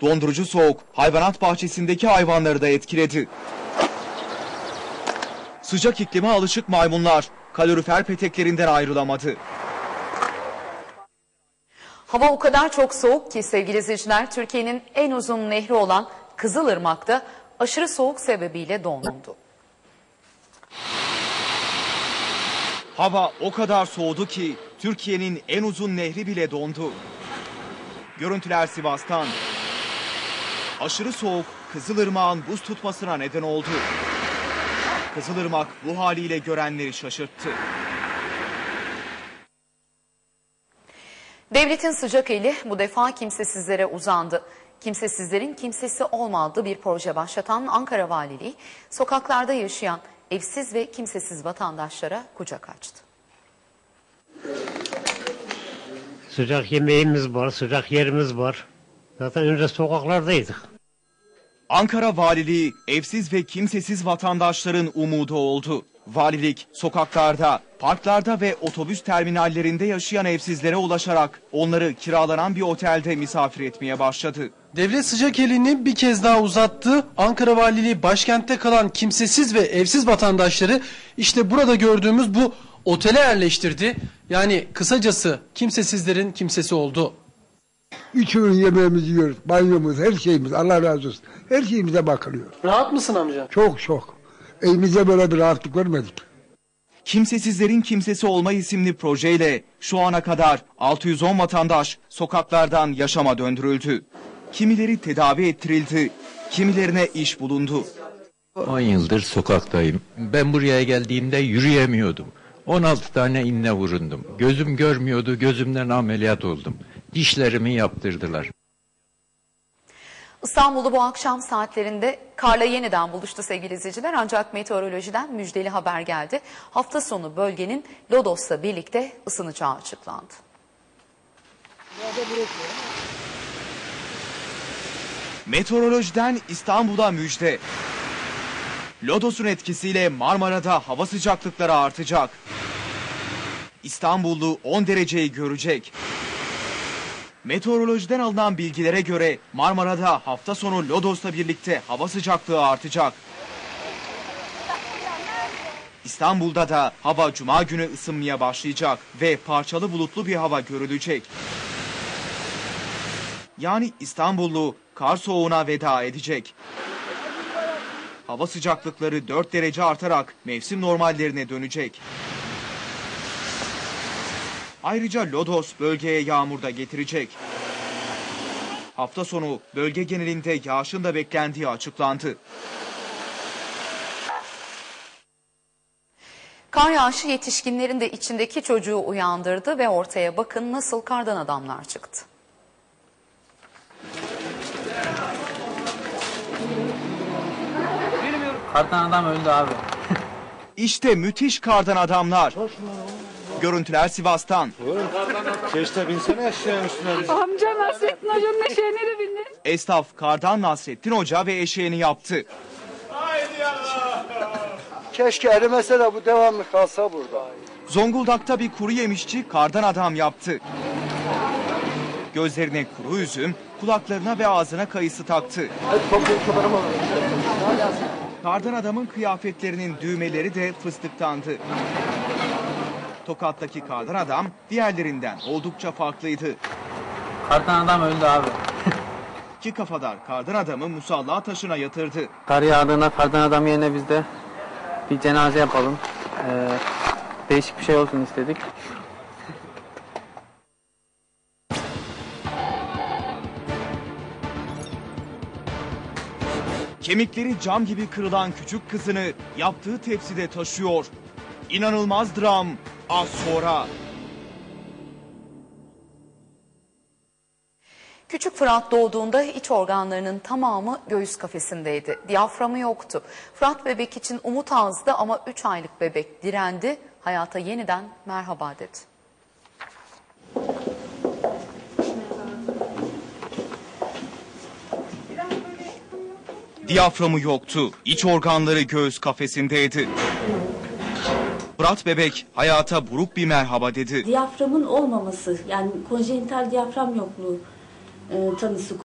Dondurucu soğuk hayvanat bahçesindeki hayvanları da etkiledi. Sıcak iklime alışık maymunlar kalorifer peteklerinden ayrılamadı. Hava o kadar çok soğuk ki sevgili izleyiciler Türkiye'nin en uzun nehri olan Kızılırmak'ta aşırı soğuk sebebiyle dondu. Hava o kadar soğudu ki Türkiye'nin en uzun nehri bile dondu. Görüntüler Sivas'tan. Aşırı soğuk Kızılırmak'ın buz tutmasına neden oldu. Kızılırmak bu haliyle görenleri şaşırttı. Devletin sıcak eli bu defa kimsesizlere uzandı. Kimsesizlerin kimsesi olmadığı bir proje başlatan Ankara Valiliği sokaklarda yaşayan evsiz ve kimsesiz vatandaşlara kucak açtı. Sıcak yemeğimiz var, sıcak yerimiz var. Zaten önce sokaklardaydık. Ankara Valiliği evsiz ve kimsesiz vatandaşların umudu oldu. Valilik sokaklarda, parklarda ve otobüs terminallerinde yaşayan evsizlere ulaşarak onları kiralanan bir otelde misafir etmeye başladı. Devlet sıcak elini bir kez daha uzattı. Ankara Valiliği başkentte kalan kimsesiz ve evsiz vatandaşları işte burada gördüğümüz bu otele yerleştirdi. Yani kısacası kimsesizlerin kimsesi oldu. Üç öğün yemeğimizi yiyoruz. Banyomuz, her şeyimiz. Allah razı olsun. Her şeyimize bakılıyor. Rahat mısın amca? Çok çok. Evimize böyle bir rahatlık vermedik. Kimsesizlerin Kimsesi Olma isimli projeyle şu ana kadar 610 vatandaş sokaklardan yaşama döndürüldü. Kimileri tedavi ettirildi, kimilerine iş bulundu. 10 yıldır sokaktayım. Ben buraya geldiğimde yürüyemiyordum. 16 tane inne vurundum. Gözüm görmüyordu, gözümden ameliyat oldum. Dişlerimi yaptırdılar. İstanbul'u bu akşam saatlerinde karla yeniden buluştu sevgili izleyiciler ancak meteorolojiden müjdeli haber geldi. Hafta sonu bölgenin Lodos'la birlikte ısınacağı açıklandı. Meteorolojiden İstanbul'a müjde. Lodos'un etkisiyle Marmara'da hava sıcaklıkları artacak. İstanbullu 10 dereceyi görecek. Meteorolojiden alınan bilgilere göre Marmara'da hafta sonu Lodos'la birlikte hava sıcaklığı artacak. İstanbul'da da hava cuma günü ısınmaya başlayacak ve parçalı bulutlu bir hava görülecek. Yani İstanbullu kar soğuğuna veda edecek. Hava sıcaklıkları 4 derece artarak mevsim normallerine dönecek. Ayrıca Lodos bölgeye yağmur da getirecek. Hafta sonu bölge genelinde yağışın da beklendiği açıklandı. Kar yağışı yetişkinlerin de içindeki çocuğu uyandırdı ve ortaya bakın nasıl kardan adamlar çıktı. Kardan adam öldü abi. İşte müthiş kardan adamlar. Görüntüler Sivas'tan. Amca Nasrettin Hoca'nın eşeğine de bindi. Esnaf kardan Nasrettin Hoca ve eşeğini yaptı. Keşke erimese de bu devamlı kalsa burada. Zonguldak'ta bir kuru yemişçi kardan adam yaptı. Gözlerine kuru üzüm, kulaklarına ve ağzına kayısı taktı. Kardan adamın kıyafetlerinin düğmeleri de fıstıktandı. Tokat'taki kardan adam diğerlerinden oldukça farklıydı. Kardan adam öldü abi. İki kafadar kardan adamı musalla taşına yatırdı. Kar yağdığında kardan adam yerine biz de bir cenaze yapalım. Ee, değişik bir şey olsun istedik. Kemikleri cam gibi kırılan küçük kızını yaptığı tepside taşıyor. İnanılmaz dram az sonra. Küçük Fırat doğduğunda iç organlarının tamamı göğüs kafesindeydi. Diyaframı yoktu. Fırat bebek için umut azdı ama 3 aylık bebek direndi. Hayata yeniden merhaba dedi. Diyaframı yoktu. İç organları göğüs kafesindeydi. Fırat bebek hayata buruk bir merhaba dedi. Diyaframın olmaması yani konjenital diyafram yokluğu e, tanısı